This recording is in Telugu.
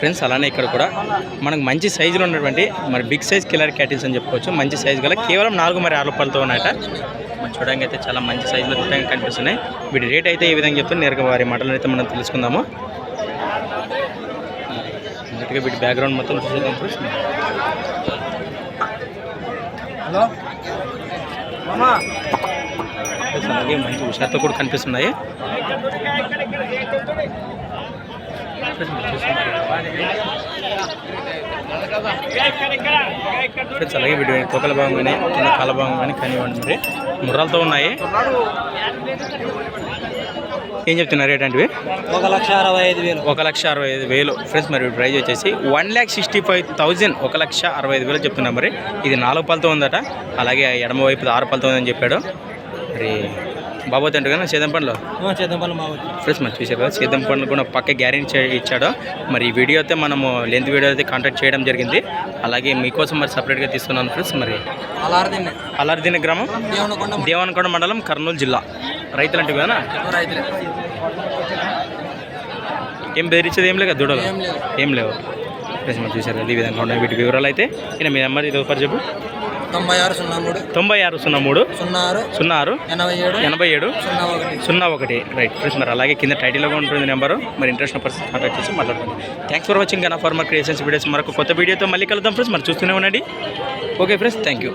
ఫ్రెండ్స్ అలానే ఇక్కడ కూడా మనకు మంచి సైజులో ఉన్నటువంటి మరి బిగ్ సైజ్ కిల్లర్ క్యాటిల్స్ అని చెప్పుకోవచ్చు. మంచి సైజు గల కేవలం నాలుగు మరి ఆరు రూపాయలతో ఉన్నాయట. మనం చూడడానికి అయితే చాలా మంచి సైజులో దిట్టంగా కనిపిస్తున్నాయి. వీటి రేట్ అయితే ఏ విధంగా చెప్తే నేరుగా వారి మాటలు అయితే మనం తెలుసుకుందాము. మొదటిగా వీటి బ్యాక్గ్రౌండ్ మొత్తం చూసేద్దాం ఫ్రెండ్స్. హలో? అలాగే మంచి హుషారుతో కూడా కనిపిస్తున్నాయి. ఫ్రెండ్స్ అలాగే వీటి తొకల భాగం కానీ కింద కాల భాగం కానీ కానివ్వండి మరి. ముర్రాలతో ఉన్నాయి. ఏం చెప్తున్నారు రేట్ అంటే ఒక లక్ష అరవై ఐదు వేలు. ఒక లక్ష అరవై ఐదు వేలు. ఫ్రెండ్స్ మరి ప్రైజ్ వచ్చేసి one lakh sixty five thousand ఒక లక్ష అరవై ఐదు వేలు చెప్తున్నా మరి. ఇది నాలుగు పళ్ళతో ఉందట. అలాగే ఎడమ వైపు ఆరు పళ్ళతో ఉందని చెప్పాడు. మరి బాబు తింటు కదా సేదం పండ్లు ఫ్రెండ్స్ మరి చూసారు కదా సేదం పండ్లు కూడా పక్క గ్యారెంటీ ఇచ్చాడు. మరి ఈ వీడియో అయితే మనము లెంత్ వీడియో అయితే కాంటాక్ట్ చేయడం జరిగింది. అలాగే మీకోసం మరి సపరేట్గా తీసుకున్నాను ఫ్రెండ్స్ మరి అల్లార్దిన గ్రామం దేవునకొండ మండలం. కర్నూలు జిల్లా. రైతులు అంటే కదా ఏం బెదిరించేది ఏం లేక దూడలు? ఏం లేదు ఏం లేవు. ఫ్రెండ్స్ మనం చూసారు కదా ఈ విధంగా ఉన్నాయి వీటి వివరాలు అయితే. ఈయన మీ నెంబర్ ఇది ఒకసారి చెప్పు. తొంభై ఆరు సున్నా మూడు. తొంభై ఆరు సున్నా మూడు. సున్నా ఆరు. సున్నా ఆరు. ఎనభై ఏడు. ఎనభై ఏడు. సున్నా ఒకటి. సున్నా ఒకటి. రైట్ ఫ్రెండ్స్ మరి అలాగే కింద టైటిల్లో ఉంటుంది నెంబరు. మరి ఇంట్రెస్ట్ పర్సన్ కాంటాక్ట్ చేసి మాట్లాడుతుంది thanks for watching Gana farmer creations videos మరొక కొత్త వీడియోతో మళ్ళీ కలుద్దాం ఫ్రెండ్స్ మరి చూస్తూనే ఉండండి. Okay friends thank you